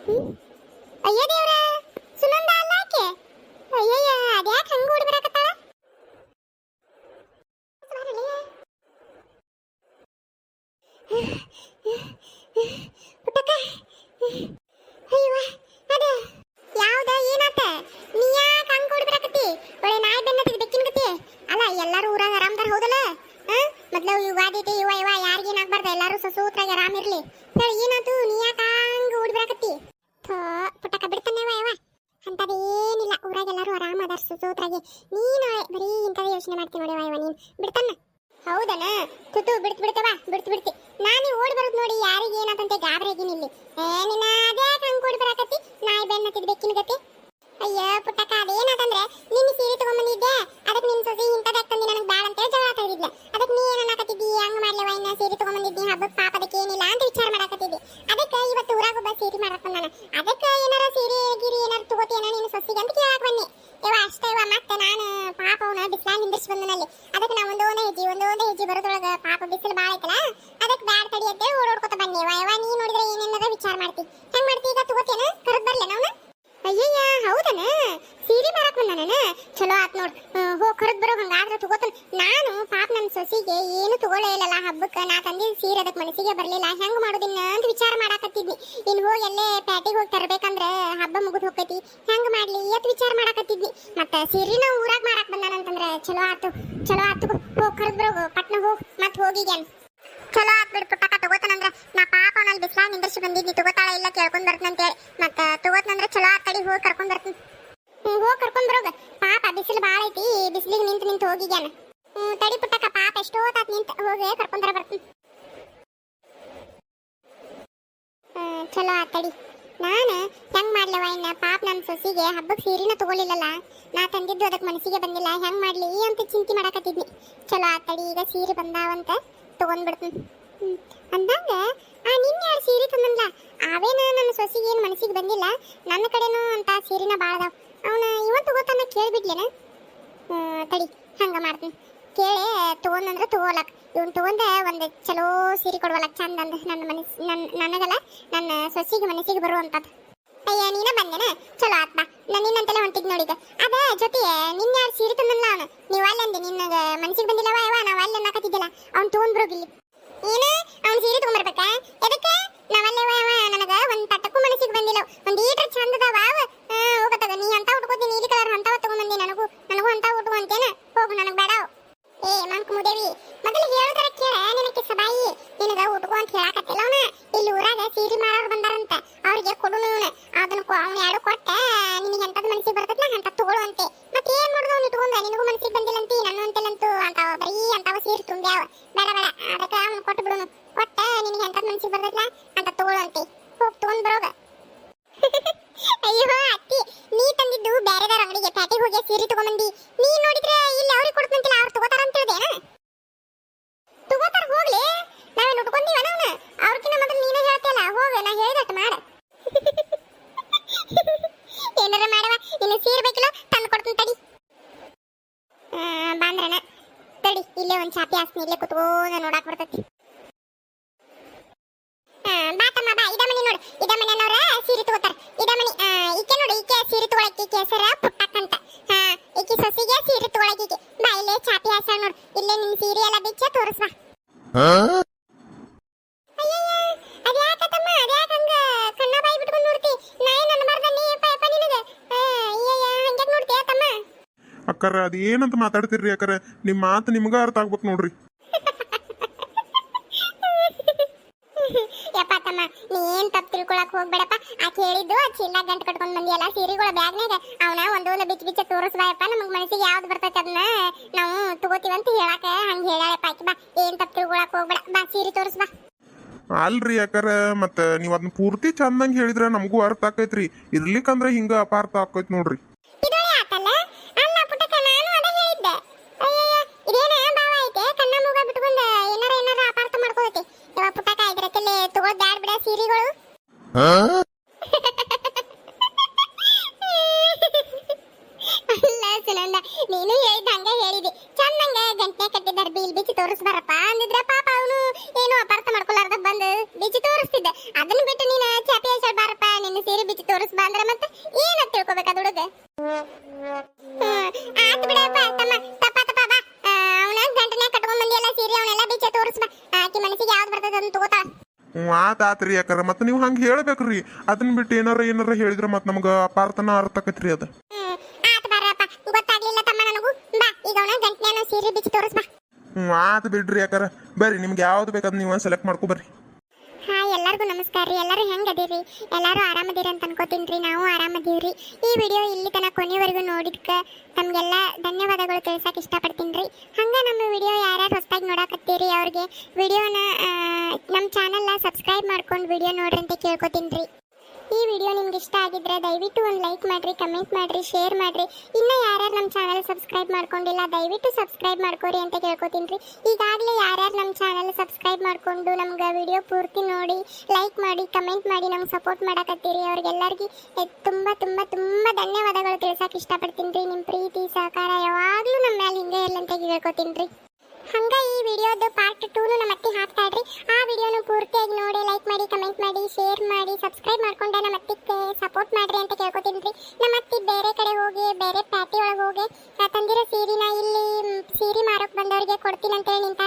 ಅಯ್ಯ ದೇವ್ರ, ಸುನಂದ ಅಲ್ಲ ಆಕೆ? ಅಯ್ಯಯ್ಯ, ಅದ್ಯಾಕೆ ಓಡಿ ಬರಕತ್ತಾಳ? ಅದ. ಯಾವ್ದ ಏನಾತ? ನೀ ಯಾಕೆ ಹಂಗ ಓಡಿ ಬರಕತ್ತಿ? ಎಲ್ಲಾರು ಯುಗಾದಿ ಇವ ಎಲ್ಲಾರು ಸಸೂತ್ರಾಗ ಆರಾಮ್ ಇರ್ಲಿ. ಹೇಳಿ ಏನಾತು? ನೀ ಯಾಕ ಹಂಗ ಓಡಿ ಬರಾಕತ್ತಿ ಥೋ ಪುಟ್ಟಕ್ಕ ಬಿಡ್ತಾನೆ ಇವ ಇವ ಅಂತದೇನಿಲ್ಲ ಊರಾಗ ಎಲ್ಲಾರು ಆರಾಮ ಅದಾರ ಸಸೂತ್ರಾಗಿ ನೀನು ಬರೀ ಇಂಥದೇ ಯೋಚನೆ ಮಾಡ್ತೀನಿ ನೋಡಿ ವಾಯವ ನೀನು. ಬಿಡ್ತಾನ ಹೌದನ? ತುತು, ಬಿಡ್ತು ಬಿಡ್ತವ ಬಿಡ್ತು, ಬಿಡ್ತಿ. ನಾನು ಓಡಿ ಬರೋದು ನೋಡಿ ಯಾರಿಗೆ ಏನಾತಂತೆ ಗಾಬರಿ ಆಗಿನಿ ಇಲ್ಲಿ ಏ, ನಿನ್ನ ಅದೇ ಹಂಗ್ ಓಡಿ ಬರಾಕತ್ತಿ? ನಾಯಿ ಬೆನ್ನ ತಿದ್ಬೇಕಿನ ಗತಿ? ಅಯ್ಯ, ಪುಟ್ಟಕ್ಕ, ಅದೇನಾತಂದ್ರೆ ನಿನ್ನ ಸೀರೆ ತಗೊಂಬಂದಿದ್ದೆ. ಅದಕ್ಕೆ ನಿನ್ನ ಸೊಸಿ ಇಂಥದ್ದು ತಂದಿ ನನಗೆ ಬ್ಯಾಡ ಅಂತ ಹೇಳಿ ಜಗಳ ತೆಗೆದಿದ್ಲ ಅದಕ್ಕೆ ನೀ ಏನ ಅನ್ನಕತ್ತಿದ್ದಿ? ಹಂಗ ಮಾಡ್ಲವ ಇನ್ನ ಸೀರೆ ತಗೊಂಬಂದಿದ್ದಿ ಹಬ್ಬಕ್ಕೆ ಪಾಪ ಅದಕ್ಕೆ ಏನಿಲ್ಲ ಅಂತ ವಿಚಾರ ಮಾಡಕತ್ತಿದ್ದಿ. ಅದಕ್ಕೆ ಇವತ್ತು ಊರಾಗ ಒಬ್ಬ ಸೀರೆ ಮಾಡಕ್ ಬಂದಾನ. ಅದಕ್ಕೆ ಏನಾರ ಸೀರೆ ಗಿರಿ ಏನಾರ ತಗೋತೀಯನ ನಿನ್ನ ಸೊಸಿಗೆ ಅಂತ ಕೇಳಕ್ ಬನ್ನಿ ಇವ ಅಷ್ಟೇ ಇವ ಮತ್ತೆ ನಾನು ಪಾಪ ಅವನ ಬಿಸಿಲಾಗ ನಿಂದಿರ್ಸಿ ಬಂದನಲ್ಲಿ ಅದಕ್ಕೆ ನಾ ಒಂದೊಂದೇ ಹೆಜ್ಜೆ ಒಂದೊಂದೇ ಹೆಜ್ಜೆ ಬರೋದ್ರೊಳಗ ಪಾಪ ಬಿಸಿಲು ಭಾಳ ಐತಲ್ಲ ಅದಕ್ಕೆ ಬ್ಯಾಡ್ ತಡಿ ಅಂತ ಇವ ನೀ ನೋಡಿದ್ರೆ ಏನೇನದ ವಿಚಾರ ಮಾಡ್ತಿ? ಹೆಂಗ್ ಮಾಡ್ತಿ ಈಗ? ತಗೋತೇನ ಕರೆದ್ ಬರ್ಲೆ ನಾವು ಅಯ್ಯಯ್ಯ, ಹೌದನ? ಸೀರೆ ಮಾರಕ್ ಬಂದಾನ ಚಲೋ ಆತ್ ನೋಡ್. ಹೋ, ಕರೆದ್ ಬರೋ ಹಂಗಾದ್ರೆ ತಗೋತಾನ. ನಾನು ಪಾಪ ನನ್ನ ಸೊಸಿಗೆ ಏನು ತಗೊಳ್ಳೇ ಇಲ್ಲಲ್ಲ ಹಬ್ಬಕ್ಕೆ. ನಾ ತಂದಿದ್ ಸೀರೆ ಅದಕ್ಕೆ ಮನಸ್ಸಿಗೆ ಬರಲಿಲ್ಲ. ಹೆಂಗ್ ಮಾಡೋದಿನ್ನ ಅಂತ ವಿಚಾರ ಮಾಡಾಕತ್ತಿದ್ನಿ. ಇನ್ ಹೋಗಿ ಎಲ್ಲೇ ಪ್ಯಾಟಿಗೆ ಹೋಗಿ ತರಬೇಕಂದ್ರ ಹಬ್ಬ ಮುಗಿದ್ ಹೋಗೈತಿ ಹೆಂಗ್ ಮಾಡ್ಲಿ? ಎತ್ ವಿಚಾರ ಮಾಡಾಕತ್ತಿದ್ನಿ. ಮತ್ತ ಸೀರೆನ ಊರಾಗ ಮಾರಾಕ್ ಬಂದಾನಂತಂದ್ರ ಚಲೋ ಆತು. ಚಲೋ ಆತು. ಹೋಗಿ ಕರೆದ್ ಬರೋ ಪಟ್ನ ಹೋಗ್ ಮತ್ತೆ ಹೋಗಿಗ್ಯಾನ ಚಲೋ ಆತ್ ಪುಟ್ಟಕ ತಗೋತಾನಂದ್ರ ನಾ ಪಾಪ ಅವನಲ್ಲಿ ಬಿಸ್ಲಾಗ ನಿಂದರ್ಸಿ ಬಂದಿದ್ದಿ ತಗೋತಾಳ ಇಲ್ಲ ಕೇಳ್ಕೊಂಡ್ ಬರ್ತಂತೇಳಿ ಮತ್ತ ತಗೋತನಂದ್ರ ಚಲೋ ಆ ತಡಿ ಹೋಗಿ ಕರ್ಕೊಂಡ್ ಬರ್ತೀನಿ. ಹ್ಮ್, ಹೋಗಿ ಕರ್ಕೊಂಡ್ ಬರೋಗ. ಪಾಪ ಬಿಸಿಲು ಭಾಳ ಐತಿ, ಬಿಸಿಲಿಗೆ ನಿಂತು ನಿಂತು ಹೋಗಿಗ್ಯಾನ ಹ್ಮ್, ತಡಿ ಪುಟ್ಟಕ್ಕ ಪಾಪ ಎಷ್ಟೋ ತಾತ್ ನಿಂತ ಹೋಗಿ ಕರ್ಕೊಂಡ್ರ ಬರ್ತೀನಿ. ಹ್ಮ್, ಚಲೋ ಆ ತಡಿ. ನಾನು ಹೆಂಗ್ ಮಾಡ್ಲವ ಇನ್ನ? ಪಾಪ ನನ್ನ ಸೊಸಿಗೆ ಹಬ್ಬಕ್ಕೆ ಸೀರೆನ ತಗೊಳ್ಳಿಲ್ಲಲ್ಲ ನಾ ತಂದಿದ್ದು ಅದಕ್ಕೆ ಮನಸ್ಸಿಗೆ ಬಂದಿಲ್ಲ. ಹೆಂಗ್ ಮಾಡ್ಲಿ ಅಂತ ಚಿಂತೆ ಮಾಡಕತ್ತಿದ್ನಿ. ಚಲೋ ಆತ್ ತಡಿ, ಈಗ ಸೀರೆ ಬಂದಾವಂತ. ತಗೊಂಡ್ಬಿಡ್ತೀನಿ. ಅಂದಂಗ, ಆ, ನಿನ್ನೆ ಯಾರು ಸೀರೆ ತಂದಲ್ಲ ಅವೇನ ನನ್ನ ಸೊಸಿಗೆ ಏನು ಮನಸ್ಸಿಗೆ ಬಂದಿಲ್ಲ. ನನ್ನ ಕಡೆನೂ ಅಂತ ಸೀರೆನ ಭಾಳ ಅದಾವ. ಅವನ ಇವತ್ತು ತಗೋತಾನ ಕೇಳಿಬಿಡ್ಲೇನ? ತಡಿ, ಹಂಗೆ ಮಾಡ್ತೀನಿ. ಕೇಳಿ ತಗೊಂಡಂದ್ರೆ ತೊಗೊಲಕ್. ಇವನ್ ತಗೊಂಡ ಒಂದು ಚಲೋ ಸೀರೆ ಕೊಡ್ವಲಕ್. ಚಂದ ಅಂದ ನನ್ನ ಮನಸ್ ನನ್ನ ನನಗಲ್ಲ, ನನ್ನ ಸೊಸಿಗೆ ಮನಸ್ಸಿಗೆ ಬರುವಂಥದ್ದು ಅಯ್ಯ, ನೀನ ಬಂದೇನ? ಚಲೋ ಆತ್ ಬಾ. ನಾನು ನಿನ್ನಂತೆಲ್ಲ ಹೊಂಟಿದ್ ನೋಡಿದ ಅದ ಜೊತೆ ನಿನ್ನ ಯಾರು ಸೀರೆ ತಂದಲ್ಲ ಅವನು? ನೀವು ಅಲ್ಲಂದೆ, ನಿನ್ನಗ ಮನಸ್ಸಿಗೆ ಬಂದಿಲ್ಲವ? ಯಾವ ನಾವು ತೊಗೊಂಡ್ ಅವ್ನು ತಗೊಂಡ್ಬ್ರೋಗಿಲ್ಲಿ ಏನ? ಅವ್ನು ಸೀರೆ ತಗೊಂಬರ್ಬೇಕಾ ಎದಕ್ಕೆ? ನಾವಲ್ಲೇ ನನಗೆ ಒಂದ್ ತಟ್ಟಕ್ಕೂ ಮನಸ್ಸಿಗೆ ಬಂದಿಲ್ಲ. ಒಂದ್ ಈಟ್ರ ಚಂದದವ ಅವ ಹೋಗತ್ತದ ನೀ ಅಂತ ಉಟ್ಕೋತಿ ನೀಲಿ ಕಲರ್ ಅಂತವ ತಗೊಂಬಂದಿ ನನಗೂ ನನಗೂ ಅಂತ ಉಟ್ಕೊಂತೇನ ಹೋಗು ನನಗ್ ಬೇಡ ಅವು. ಏ ಮಂಕ್ ಮುದೇವಿ ಮೊದಲು ಹೇಳೋದರ ಕೇಳ ನಿನಕ್ಕೆ ಸಬಾಯಿ ನಿನಗ ಉಟ್ಕೋ ಅಂತ ಹೇಳಕತ್ತಿಲ್ಲ ಅವನ ಇಲ್ಲಿ ಊರಾಗ ಸೀರೆ ಮಾರೋರು ಬಂದಾರಂತ ಅವ್ರಿಗೆ ಕೊಡುನು ಇವನ ಅದನ್ನ ಅವ್ನ ಎರಡು ಕೊಟ್ಟ ನಿನಗೆ ಎಂತದ್ ಮನಸ್ಸಿಗೆ ಬರ್ತೈತಿ ನಾ ಅಂತ ತಗೊಳು ಅಂತೆ ಮತ್ತೆ ಏನ್ ಮಾಡುದು ಅವ್ನು ಇಟ್ಕೊಂಡ ನಿನಗೂ ಮನಸ್ಸಿಗೆ ಬಂದಿಲ್ಲಂತಿ ನನ್ನ ಅಂತೆಲ್ಲಂತೂ ಅಂತಾವ ಬರೀ ಅಂತಾವ ಸೀರೆ ತುಂಬ್ಯಾವ ಬೇಡ ಬೇಡ ಅದಕ್ಕೆ ಅವ್ನು ಕೊಟ್ಟು ಬಿಡುನು ಕೊಟ್ಟ ನಿನಗೆ ಎಂತದ್ ಮನಸ್ಸಿಗೆ ಬರ್ತೈತ್ಲ ಅಂತ ತಗೊಳು ಅಂತೆ ಹೋಗ್ ತಗೊಂಡ್ ಬರೋಗ ಅಯ್ಯೋ ಅತ್ತಿ ನೀ ತಂದಿದ್ದು ಬೇರೆದಾರ ಅಂಗಡಿಗೆ ಪ್ಯಾಟಿಗೆ ಹೋಗಿ ಸೀರೆ ತಗೊಂಬಂದಿ ನೀ ನೋಡಿದ್ರೆ ಇಲ್ಲಿ ಅವ್ರಿಗೆ ಕೊಡ್ತಂತಿಲ್ಲ ಅವ್ರು ತಗೋತಾರ ಅಂತ ಹೇಳ್ದೇನ ತಗೋತಾರ ಹೋಗ್ಲಿ ನಾವೇನು ಉಟ್ಕೊಂಡೀವನ ಅವನ ಅವ್ರಕಿನ್ನ ಮೊದಲು ನೀನೇ ಹೇಳ್ತಿಯಲ್ಲ ಹೋಗ ನಾ ಹೇಳಿದಟ್ಟು ಮಾಡ ಏನಾರ ಮಾಡವ ಇನ್ನು ಸೀರೆ ಬೇಕಿಲ್ಲ ತಂದು ಕೊಡ್ತೀನಿ ತಡಿ ಆ, ಬಾಂದ್ರನ ತಡಿ ಇಲ್ಲೇ ಒಂದು ಚಾಪಿ ಹಾಸ್ತೀನಿ ಇಲ್ಲೇ ಕುತ್ಕೋದ ನೋಡಾಕ್ ಬರ್ತೈತಿ. ಆ, ಬಾ ಇದ ಮನಿ ನೋಡು ಇದ ಮನೆನವ್ರ ಸೀರೆ ತಗೋತಾರ. ಇದ ಮನಿ ಈಕೆ ನೋಡು ಈಕೆ ಸೀರೆ ತಗೊಳಕ್ಕೆ ಈಕೆ ಹೆಸರ ಪುಟ್ಟಕ್ಕ ಅಂತ ಹಾ ಈಕೆ ಸೊಸಿಗೆ ಸೀರೆ ತಗೊಳಕ್ಕೆ ಈಕೆ. ಬಾ ಇಲ್ಲೇ ಚಾಪಿ ಹಾಸ ನೋಡು. ಇಲ್ಲೇ ನಿನ್ ಸೀರೆ ಎಲ್ಲ ಬಿಚ್ಚ ತೋರಿಸ್ಬಾ ಅಕ್ಕರ ಅದ್ಯಾಕತ್ತಮ್ಮ ಅದ್ಯಾಕ ಹಂಗ? ಕಣ್ಣ ಬಾಯಿ ಬಿಟ್ಕೊಂಡು ನೋಡ್ತಿ. ನಾ ಏನ್ ಅನ್ಬಾರ್ದ ನೀ ಅಪ್ಪ ಅಪ್ಪ ನಿನಗ? ಅಯ್ಯಯ್ಯ ಹಂಗ್ಯಾಕ್ ನೋಡ್ತೀಯ ತಮ್ಮ? ಅಕ್ಕರ ಅದು ಏನಂತ ಮಾತಾಡ್ತಿರ್ರಿ ಅಕ್ಕರ? ನಿಮ್ಮ ಮಾತು ನಿಮ್ಗ ಅರ್ಥ ಆಗ್ಬೇಕು ನೋಡ್ರಿ ಯಪ್ಪ ತಮ್ಮ ನೀ ಏನ್ ತಪ್ಪು ತಿಳ್ಕೊಳಕ್ ಹೋಗ್ಬೇಡಪ್ಪ. ಆ ಹೇಳಿದ್ದು, ಆ ಚೀಲ ಗಂಟು ಕಟ್ಕೊಂಡ್ ಬಂದಿಯಲ್ಲ, ಸೀರೆಗಳ ಬ್ಯಾಗ್ನಾಗ. ಅವನ ಒಂದೊಂದು ಬಿಚ್ಚ ಬಿಚ್ಚ ತೋರಿಸ್ಬಾಯಪ್ಪ, ನಮಗ್ ಮನಸ್ಸಿಗೆ ಯಾವ್ದು ಬರ್ತೈತೆ ಅದನ್ನ ನಾವು ತಗೋತೀವಿ ಅಂತ ಹೇಳಾಕ ಹಂಗ ಹೇಳಪ್ಪ ಆಕಿ. ಬಾ, ಏನ್ ತಪ್ಪು ತಿಳ್ಕೊಳಕ್ ಹೋಗ್ಬೇಡ. ಬಾ, ಸೀರೆ ತೋರಿಸ್ಬಾ ಅಲ್ರಿ ಯಾಕರ, ಮತ್ತ ನೀವ್ ಅದನ್ನ ಪೂರ್ತಿ ಚಂದಂಗ್ ಹೇಳಿದ್ರ ನಮಗೂ ಅರ್ಥ ಆಕೈತ್ರಿ. ಇರ್ಲಿಕ್ಕಂದ್ರ ಹಿಂಗ ಅಪಾರ್ಥ ಆಕೈತ್ ನೋಡ್ರಿ ಇದೊಳೆ ಆತಲ್ಲ ಅಲ್ಲ ಪುಟ್ಟಕ್ಕ ನಾನು ಅದ ಹೇಳಿದ್ದೆ ಅಯ್ಯಯ್ಯ ಇದೇನ ಭಾವ ಐತೆ ಕಣ್ಣ ಮೂಗ ಬಿಟ್ಕೊಂಡ ಏನಾರ ಏನಾರ ಅಪಾರ್ಥ ಮಾಡ್ಕೋತಿ ಇವ ಪುಟ್ಟಕ್ಕ ತಗೊಳ್ ಬ್ಯಾಡ್ ಬಿಡ ಸೀರೆಗಳು ಅಲ್ಲ ಸುನಂದ ನೀನು ಹೇಳಿದ ಹಂಗೆ ಹೇಳಿದೆ. ಚಂದಂಗ ಗಂಟೆ ಕಟ್ಟಿದಾರ ಬೀಲ್ ಬಿಚ್ಚಿ ತೋರಿಸ್ಬಾರಪ್ಪ ಅಂದಿದ್ರೆ ಆತಾತ್ರಿ ಯಾಕಂದ್ರೆ ಮತ್ತೆ ನೀವು ಹಂಗೆ ಹೇಳ್ಬೇಕ್ರಿ. ಅದನ್ನ ಬಿಟ್ಟು ಏನಾರ ಏನಾರ ಹೇಳಿದ್ರೆ ಮತ್ತೆ ನಮ್ಗೆ ಅಪಾರ್ಥನ ಅರ್ಥ ಆಕತ್ರಿ ಅದು. ಹ್ಮ್ ಆತ ಬಾರಪ್ಪ. ಗೊತ್ತಾಗ್ಲಿಲ್ಲ ತಮ್ಮ ನನಗೂ. ಬಾ ಈಗ ಅವನ ಗಂಟ್ನ್ಯಾನ ಸೀರೆ ಬಿಚ್ಚಿ ತೋರಿಸ್ ಬಾ. ಹ್ಞೂ ಆತು ಬಿಡ್ರಿ ಯಾಕಾರ ಬರ್ರಿ ನಿಮ್ಗೆ ಯಾವ್ದು ಬೇಕಾದ್ ನೀವು ಸೆಲೆಕ್ಟ್ ಮಾಡ್ಕೊ ಬರ್ರಿ. ಎಲ್ಲರಿಗೂ ನಮಸ್ಕಾರ ರೀ. ಎಲ್ಲರೂ ಹೆಂಗ್ ಅದೀರಿ ಎಲ್ಲರೂ ಆರಾಮದೀರಿ ಅಂತ ಅನ್ಕೋತೀನಿ ರೀ. ನಾವು ಆರಾಮದೀವ್ರಿ. ಈ ವಿಡಿಯೋ ಇಲ್ಲಿ ತನಕ ಕೊನೆವರೆಗೂ ನೋಡಿದ್ಕೆ ತಮಗೆಲ್ಲ ಧನ್ಯವಾದಗಳು ತಿಳಿಸಕ್ಕೆ ಇಷ್ಟಪಡ್ತೀನಿ ರೀ. ಹಂಗೆ ನಮ್ಮ ವಿಡಿಯೋ ಯಾರ್ಯಾರು ಹೊಸದಾಗಿ ನೋಡಕತ್ತೀರಿ ಅವ್ರಿಗೆ ವಿಡಿಯೋನ ನಮ್ಮ ಚಾನಲ್ನ ಸಬ್ಸ್ಕ್ರೈಬ್ ಮಾಡ್ಕೊಂಡು ವಿಡಿಯೋ ನೋಡ್ರಿ ಅಂತ ಕೇಳ್ಕೊತೀನಿ ರೀ. ಈ ವಿಡಿಯೋ ನಿಮ್ಗೆ ಇಷ್ಟ ಆಗಿದ್ರೆ ದಯವಿಟ್ಟು ಒಂದು ಲೈಕ್ ಮಾಡಿರಿ, ಕಮೆಂಟ್ ಮಾಡಿರಿ, ಶೇರ್ ಮಾಡಿರಿ. ಇನ್ನು ಯಾರ್ಯಾರು ನಮ್ಮ ಚಾನಲ್ ಸಬ್ಸ್ಕ್ರೈಬ್ ಮಾಡ್ಕೊಂಡಿಲ್ಲ, ದಯವಿಟ್ಟು ಸಬ್ಸ್ಕ್ರೈಬ್ ಮಾಡ್ಕೊರಿ ಅಂತ ಕೇಳ್ಕೊತೀನಿ ರೀ. ಈಗಾಗಲೇ ಯಾರ್ಯಾರು ನಮ್ಮ ಚಾನಲ್ ಸಬ್ಸ್ಕ್ರೈಬ್ ಮಾಡ್ಕೊಂಡು ನಮ್ಗೆ ವಿಡಿಯೋ ಪೂರ್ತಿ ನೋಡಿ ಲೈಕ್ ಮಾಡಿ, ಕಮೆಂಟ್ ಮಾಡಿ ನಮ್ಗೆ ಸಪೋರ್ಟ್ ಮಾಡಕತ್ತೀರಿ, ಅವ್ರಿಗೆಲ್ಲರಿಗೆ ತುಂಬ ತುಂಬ ತುಂಬ ಧನ್ಯವಾದಗಳು ತಿಳ್ಸೋಕೆ ಇಷ್ಟಪಡ್ತೀನಿ ರೀ. ನಿಮ್ಮ ಪ್ರೀತಿ, ಸಹಕಾರ ಯಾವಾಗಲೂ ನಮ್ಮ ಮೇಲೆ ಹಿಂಗೆ ಇರಲಂತ ಕೇಳ್ಕೊತೀನಿ ರೀ. ಹಂಗ ಈ ವಿಡಿಯೋದು ಪಾರ್ಟ್ ಟೂನು ನಮ್ಮ ಅತ್ತಿ ಹಾಕ್ತಾ ಇದ್ರಿ ಆ ವಿಡಿಯೋನು ಪೂರ್ತಿಯಾಗಿ ನೋಡಿ ಲೈಕ್ ಮಾಡಿ ಕಮೆಂಟ್ ಮಾಡಿ ಶೇರ್ ಮಾಡಿ ಸಬ್ಸ್ಕ್ರೈಬ್ ಮಾಡ್ಕೊಂಡು ನಮ್ಮ ಅತ್ತಿಗೆ ಸಪೋರ್ಟ್ ಮಾಡ್ರಿ ಅಂತ ಕೇಳ್ಕೊತೀನಿ ರೀ ನಮ್ಮ ಅತ್ತಿ ಬೇರೆ ಕಡೆ ಹೋಗಿ, ಬೇರೆ ಪ್ಯಾಟಿ ಒಳಗೆ ಹೋಗಿ ತಂದಿರೋ ಸೀರಿನ ಇಲ್ಲಿ ಸೀರಿ ಮಾರೋಕೆ ಬಂದವರಿಗೆ ಕೊಡ್ತೀನಿ ಅಂತೇಳಿ ನಿಂತಾಡ್ರಿ